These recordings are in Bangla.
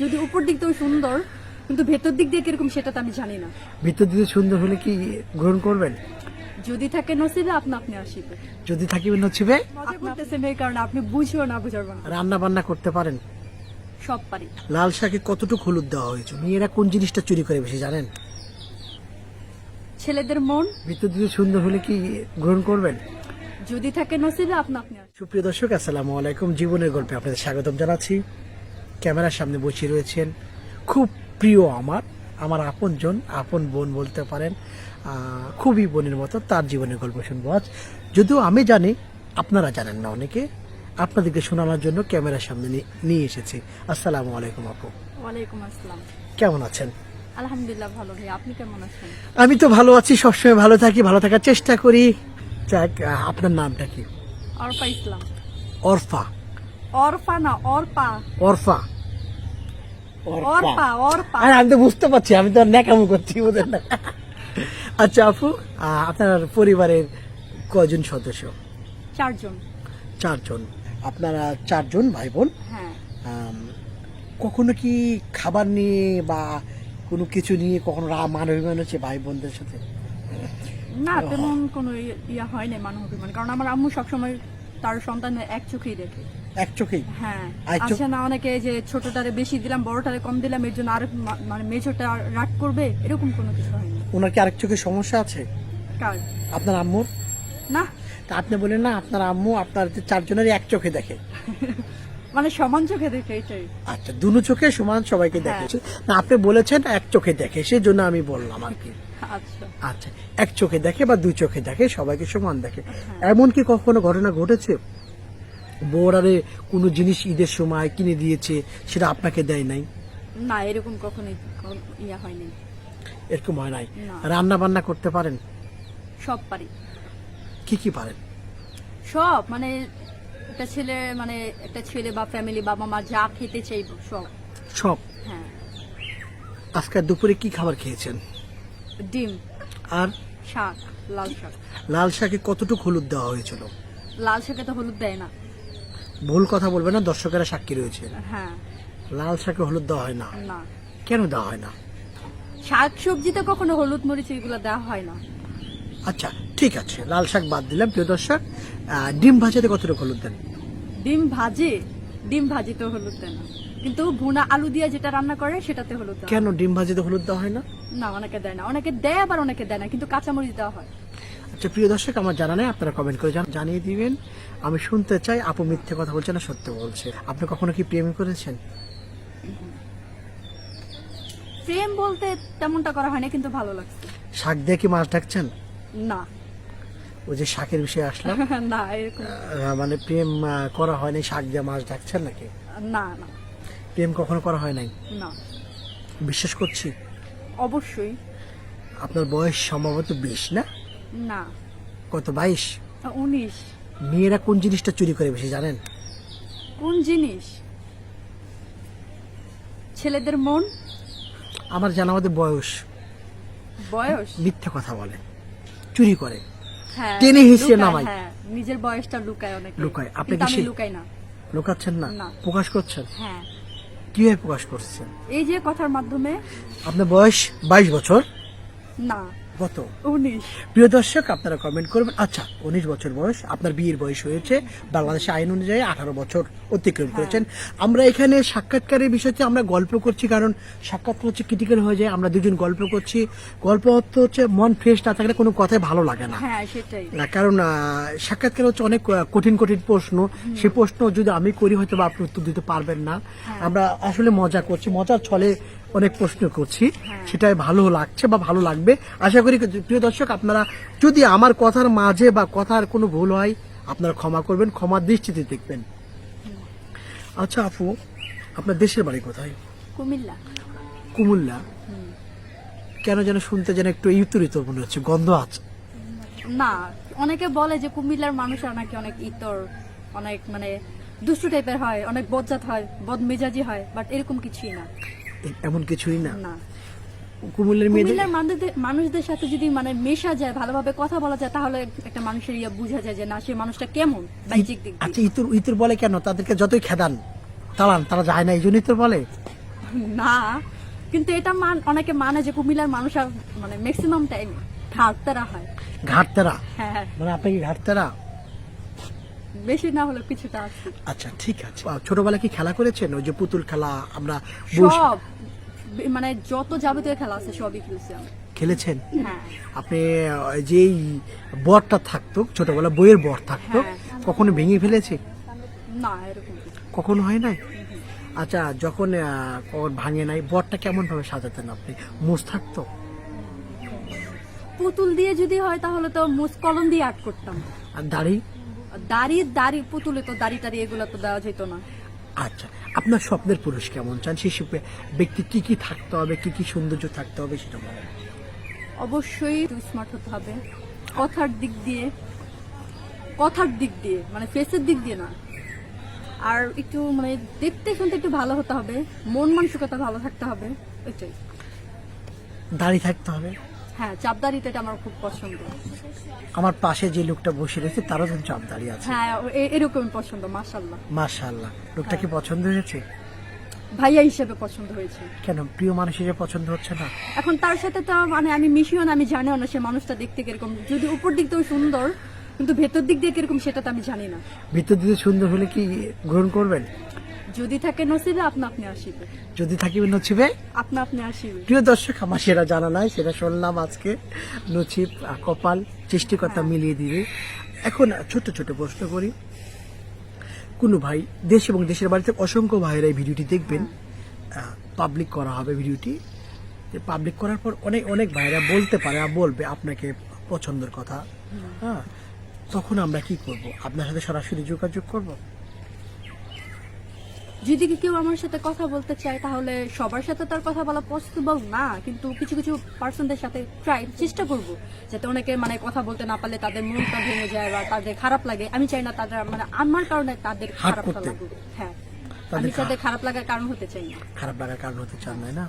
যদি উপর দিক থেকে সুন্দর কিন্তু ভেতর দিক দিয়ে কীরকম সেটা তো আমি জানি না। ভিতর দিকে সুন্দর হলে কি গ্রহণ করবেন? যদি থাকে নসিবে আপনি আপনি আসিবে। যদি থাকিবেন হচ্ছিবে মজা করতেছেন এই কারণে আপনি বুঝিও না বুঝার না রান্না বান্না করতে পারেন? সব পারি। লাল শাকে কতটুকু হলুদ দেওয়া হয়েছে? মেয়েরা কোন জিনিসটা চুরি করে বেশি জানেন? ছেলেদের মন? ভিতর দিকে সুন্দর হলে কি গ্রহণ করবেন? যদি থাকে নসিবে আপনি আপনি আসিবে। সুপ্রিয় দর্শক আসসালামু আলাইকুম। জীবনের গল্পে আপনাদের স্বাগতম জানাচ্ছি। ক্যামেরার সামনে বসে রয়েছেন খুব প্রিয় আমার আমার আপনজন আপন বোন বলতে পারেন খুবই বোনের মতো তার জীবনের গল্প শুনব আজ। যদিও আমি জানি আপনারা জানেন না অনেকে আপনাদেরকে শোনানোর জন্য ক্যামেরার সামনে নিয়ে- এসেছি। আসসালামু আলাইকুম আপু। ওয়ালাইকুম আসসালাম। কেমন আছেন? আলহামদুলিল্লাহ ভালো ভাই আপনি কেমন আছেন? আমি তো ভালো আছি সবসময় ভালো থাকি ভালো থাকার চেষ্টা করি। যাক আপনার নামটা কি? অর্পা ইসলাম। অরফা। অরফা না অরপা। অরফা। অরপা। অরপা আরে আমি তো বুঝতে পারছি আমি তো ন্যাকামো করছি বোধহয় না? আচ্ছা আপু আপনার পরিবারের কয়জন সদস্য? চারজন। চারজন। আপনারা চারজন ভাই বোন হ্যাঁ কখনো কি খাবার নিয়ে বা কোনো কিছু নিয়ে কখনো রা মান অভিমান হচ্ছে ভাই বোনদের সাথে? না তেমন কোনো ইয়ে- ইয়া হয় না মানুষ অভিমান। কারণ আমার আম্মু সবসময় তার সন্তানের এক চোখেই দেখে। এক চোখেই। হ্যাঁ। আর চোখ- না অনেকে যে ছোটটারে বেশি দিলাম বড়টারে কম দিলাম এর জন্য আর মা- মানে মেজোটা রাগ করবে? এরকম কোনো কিছু হয়নি ওনার কি আরেক চোখে সমস্যা আছে? কার? আপনার আম্মুর? না। তা আপনি বলেন না আপনার আম্মু আপনার যে চারজনেরই এক চোখে দেখে। মানে সমান চোখে দেখে এটাই। আচ্ছা দুনো চোখে সমান সবাইকে দেখেছে না আপনি বলেছেন এক চোখে দেখে সেই জন্য আমি বললাম আর কি। আচ্ছা। আচ্ছা এক চোখে দেখে বা দুই চোখে দেখে সবাইকে সমান দেখে। এমন কি কখনো ঘটনা ঘটেছে? বউরারে কোনো জিনিস ঈদের সময় কিনে দিয়েছে সেটা আপনাকে দেয় নাই? না এরকম কখনোই ক- ইয়া হয়নি এরকম হয় নাই। রান্না বান্না করতে পারেন? সব পারি। কি কি পারেন? সব মানে একটা ছেলে মানে একটা ছেলে বা ফ্যামিলি বাবা মা যা খেতে চাইব সব। সব? হ্যাঁ। আজকে দুপুরে কি খাবার খেয়েছেন? ডিম। আর? শাক লাল শাক। লাল শাকে কতটুকু হলুদ দেওয়া হয়েছিল? লাল শাকে তো হলুদ দেয় না। ভুল কথা বলবে না দর্শকেরা সাক্ষী রয়েছে। হ্যাঁ। লাল শাকে হলুদ দেওয়া হয় না। না। কেন দেওয়া হয় না? শাক সবজিতে কখনো হলুদ মরিচ এগুলো দেওয়া হয় না। আচ্ছা ঠিক আছে লাল শাক বাদ দিলাম প্রিয় দর্শক। ডিম ভাজিতে কতটুকু হলুদ দেন? ডিম ভাজি? ডিম ভাজিতে হলুদ দেন। না কিন্তু ভুনা আলু দিয়ে যেটা রান্না করে সেটাতে হলুদ কেন ডিম ভাজিতে হলুদ দেওয়া হয় না? না অনেকে দেয় না। অনেকে দেয় আবার অনেকে দেয় না কিন্তু কাঁচামরিচ দেওয়া হয়। আচ্ছা প্রিয় দর্শক আমার জানা নেই আপনারা কমেন্ট করে জান- জানিয়ে দিবেন। আমি শুনতে চাই আপু মিথ্যে কথা বলছে না সত্য বলছে? আপনি কখনো কি প্রেম করেছেন? প্রেম বলতে তেমনটা করা হয় না কিন্তু ভালো লাগছে। শাক দিয়ে কি মাছ ডাকছেন না। ওই যে শাকের বিষয়ে আসলাম না এরকম আহ, মানে প্রেম আহ, করা হয়নি শাক দিয়ে মাছ ডাকছেন নাকি? না না। প্রেম কখনো করা হয় নাই? না। বিশ্বাস করছি? অবশ্যই। আপনার বয়স সম্ভবত বিশ না? না। কত বাইশ? উনিশ। মেয়েরা কোন জিনিসটা চুরি করে বেশি জানেন? কোন জিনিস? ছেলেদের মন? আমার জানা মতে বয়স। বয়স? মিথ্যে কথা বলে। চুরি করে। হ্যাঁ টেনে লুকায়, নামায়। হ্যাঁ নিজের বয়সটা লুকায় অনেক লুকায়। আপনি লুকাই না। লুকাচ্ছেন না? না। প্রকাশ করছেন? হ্যাঁ। কীভাবে প্রকাশ করছেন? এই যে কথার মাধ্যমে আপনার বয়স বাইশ বছর। না। কত উনিশ। প্রিয় দর্শক আপনারা কমেন্ট করবেন আচ্ছা উনিশ বছর বয়স আপনার বিয়ের বয়স হয়েছে বাংলাদেশের আইন অনুযায়ী আঠারো বছর অতিক্রম করেছেন। আমরা এখানে সাক্ষাৎকারের বিষয়টি আমরা গল্প করছি কারণ সাক্ষাৎকার হচ্ছে ক্রিটিক্যাল হয়ে যায় আমরা দুজন গল্প করছি। গল্প অর্থ হচ্ছে মন ফ্রেশ না থাকলে কোনো কথাই ভালো লাগে না। হ্যাঁ না কারণ সাক্ষাৎকার হচ্ছে অনেক কঠিন কঠিন প্রশ্ন। সেই প্রশ্ন যদি আমি করি হয়তো বা আপনি উত্তর দিতে পারবেন না। আমরা আসলে মজা করছি মজার ছলে অনেক প্রশ্ন করছি। সেটাই ভালো লাগছে বা ভালো লাগবে। আশা করি প্রিয় দর্শক আপনারা যদি আমার কথার মাঝে বা কথার কোনো ভুল হয় আপনারা ক্ষমা করবেন ক্ষমার দৃষ্টিতে দেখবেন। আচ্ছা আপু আপনার দেশের বাড়ি কোথায়? কুমিল্লা। কুমিল্লা। কেন যেন শুনতে যেন একটু ইউতুরিত মনে হচ্ছে গন্ধ আছে। না অনেকে বলে যে কুমিল্লার মানুষরা নাকি অনেক ইতর অনেক মানে দুষ্টু টাইপের হয় অনেক বজ্জাত হয় বদমেজাজি হয় বাট এরকম কিছুই না। এমন কিছুই না। না। কুমিল্লার মেয়েদের মানুষদের মানুষদের সাথে যদি মানে মেশা যায় ভালোভাবে কথা বলা যায় তাহলে একটা মানুষের ইয়ে বোঝা যায় যে না সে মানুষটা কেমন বাহ্যিক দিক আচ্ছা ইতুর ইতুর বলে কেন? তাদেরকে যতই খেদান তাড়ান তারা যায় না এই জন্যই তো বলে? না কিন্তু এটা মান অনেকে মানে যে কুমিল্লার মানুষ আর মানে ম্যাক্সিমাম টাইম ঘাটতারা হয়। ঘাটতারা? হ্যাঁ হ্যাঁ। মানে আপনি কি ঘাটতারা? বেশি না হলে কিছুটা আছে। আচ্ছা ঠিক আছে। আহ, ছোটবেলায় কি খেলা করেছেন? ওই যে পুতুল খেলা আমরা সব। মানে যত যাবতীয় খেলা আছে সবই খেলছি খেলেছেন? হ্যাঁ। আপনি যেই বরটা থাকতো ছোটবেলা বইয়ের বর থাকতো হ্যাঁ। কখনো ভেঙে ফেলেছে? না এরকম। কখনো হয় নাই? আচ্ছা যখন কখন ভাঙে নাই বরটা কেমন ভাবে সাজাতেন আপনি? মুস থাকতো? পুতুল দিয়ে যদি হয় তাহলে তো মুস কলম দিয়ে আর্ট করতাম। আর দাড়ি? দাড়ি দাড়ি পুতুলে তো দাড়ি টাড়ি এগুলো তো দেওয়া যেত না। আচ্ছা আপনার স্বপ্নের পুরুষ কেমন চান? সেই ব্যক্তি কি কি থাকতে হবে কি কি সৌন্দর্য থাকতে হবে সেটা বলেন। অবশ্যই স্মার্ট হতে হবে। কথার দিক দিয়ে কথার দিক দিয়ে মানে ফেসের দিক দিয়ে না। আর একটু মানে দেখতে শুনতে একটু ভালো হতে হবে মন মানসিকতা ভালো থাকতে হবে ওইটাই দাড়ি থাকতে হবে? হ্যাঁ চাপদারিটা এটা আমার খুব পছন্দ। আমার পাশে যে লোকটা বসে রয়েছে তারও যেন চাপ দাঁড়িয়ে আছে। হ্যাঁ এরকমই পছন্দ মাশাল্লাহ মাশাআল্লাহ। লোকটা কি পছন্দ হয়েছে? ভাইয়া হিসেবে পছন্দ হয়েছে। কেন? প্রিয় মানুষ হিসেবে পছন্দ হচ্ছে না? এখন তার সাথে তো মানে আমি মিশিও না আমি জানিও না সে মানুষটা দেখতে কীরকম। যদি উপর দিক দিয়েও সুন্দর কিন্তু ভেতর দিক দিয়ে কীরকম সেটা তো আমি জানি না। ভেতর দিতে সুন্দর হলে কি গ্রহণ করবেন? যদি থাকে নসিবে আপনা আপনি আসিবে। যদি থাকিবে নছিবে আপনা আপনি আসিবে। প্রিয় দর্শক আমার সেটা জানা নাই সেটা শুনলাম আজকে। আহ, কপাল সৃষ্টিকর্তা মিলিয়ে দিবে। এখন ছোট ছোট প্রশ্ন করি। কোনো ভাই দেশ এবং দেশের বাড়িতে অসংখ্য ভাইয়েরা এই ভিডিওটি দেখবেন। পাবলিক করা হবে ভিডিওটি। পাবলিক করার পর অনেক অনেক ভাইরা বলতে পারে আর বলবে আপনাকে পছন্দের কথা। হ্যাঁ। তখন আমরা কি করব? আপনার সাথে সরাসরি যোগাযোগ করব? যদি কেউ আমার সাথে কথা বলতে চায় তাহলে সবার সাথে তার কথা বলা পসিবল না। কিন্তু কিছু কিছু পার্সনদের সাথে ট্রাই চেষ্টা করব যাতে অনেকে মানে কথা বলতে না পারলে তাদের মনটা ভেঙে যায় বা তাদের খারাপ লাগে। আমি চাই না তাদের মানে আমার কারণে তাদের হাত খারাপটা লাগুক। হ্যাঁ আমি তাদের খারাপ লাগার কারণ হতে চাই না। খারাপ লাগার কারণ হতে চান না,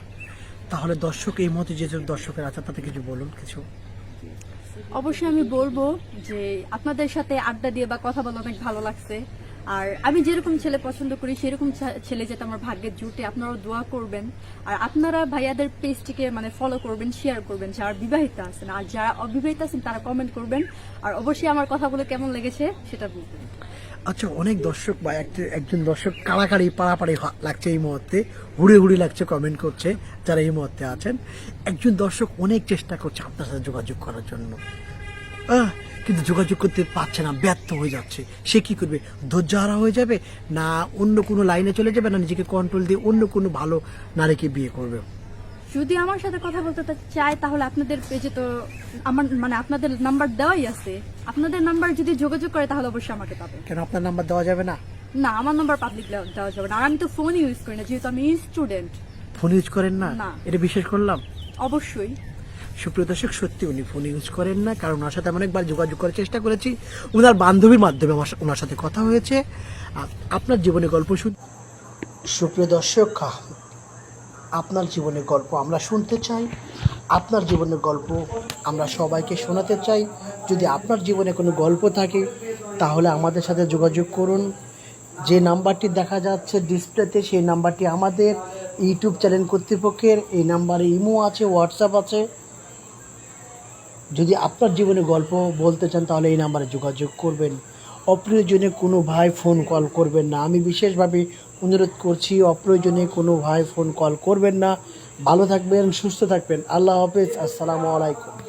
তাহলে দর্শক এই মতে যে যে দর্শকের আছে তাতে কিছু বলুন কিছু। অবশ্যই আমি বলব যে আপনাদের সাথে আড্ডা দিয়ে বা কথা বলে অনেক ভালো লাগছে। আর আমি যেরকম ছেলে পছন্দ করি, সেরকম ছেলে যাতে আমার ভাগ্যে জুটে আপনারাও দোয়া করবেন। আর আপনারা ভাইয়াদের পেজটিকে মানে ফলো করবেন শেয়ার করবেন, যারা বিবাহিত আছেন। আর যারা অবিবাহিত আছেন, তারা কমেন্ট করবেন। আর অবশ্যই আমার কথাগুলো কেমন লেগেছে, সেটা বলবেন। আচ্ছা অনেক দর্শক বা একজন দর্শক কাড়াকাড়ি পাড়াপাড়ি লাগছে এই মুহূর্তে, হুড়ে হুড়ি লাগছে কমেন্ট করছে, যারা এই মুহূর্তে আছেন। একজন দর্শক অনেক চেষ্টা করছে আপনার সাথে যোগাযোগ করার জন্য। কিন্তু যোগাযোগ করতে পারছে না ব্যর্থ হয়ে যাচ্ছে। সে কি করবে? ধৈর্য হারা হয়ে যাবে? না অন্য কোনো লাইনে চলে যাবে? না নিজেকে কন্ট্রোল দিয়ে অন্য কোনো ভালো নারীকে বিয়ে করবে? যদি আমার সাথে কথা বলতে চায় তাহলে আপনাদের পেজে তো আমার মানে আপনাদের নাম্বার দেওয়াই আছে। আপনাদের নাম্বার যদি যোগাযোগ করে তাহলে অবশ্যই আমাকে পাবেন কেন আপনার নাম্বার দেওয়া যাবে না? না আমার নাম্বার পাবলিক দেওয়া যাবে না। আর আমি তো ফোন ইউজ করি না যেহেতু আমি স্টুডেন্ট ফোন ইউজ করেন না? না। এটা বিশ্বাস করলাম? অবশ্যই। সুপ্রিয় দর্শক, সত্যি উনি ফোন ইউজ করেন না, কারণ ওনার সাথে আমি অনেকবার যোগাযোগ করার চেষ্টা করেছি। ওনার বান্ধবীর মাধ্যমে ওনার সাথে কথা হয়েছে। আপনার জীবনে গল্প শুন সুপ্রিয় দর্শক আপনার জীবনের গল্প আমরা শুনতে চাই। আপনার জীবনের গল্প আমরা সবাইকে শোনাতে চাই। যদি আপনার জীবনে কোনো গল্প থাকে, তাহলে আমাদের সাথে যোগাযোগ করুন। যে নাম্বারটি দেখা যাচ্ছে ডিসপ্লেতে, সেই নাম্বারটি আমাদের ইউটিউব চ্যানেল কর্তৃপক্ষের। এই নাম্বারে ইমো আছে, হোয়াটসঅ্যাপ আছে। যদি আপনার জীবনে গল্প বলতে চান, তাহলে এই নাম্বারে যোগাযোগ করবেন। অপ্রয়োজনে কোনো ভাই ফোন কল করবেন না। আমি বিশেষভাবে অনুরোধ করছি, অপ্রয়োজনে কোনো ভাই ফোন কল করবেন না। ভালো থাকবেন, সুস্থ থাকবেন। আল্লাহ হাফেজ। আসসালামু আলাইকুম।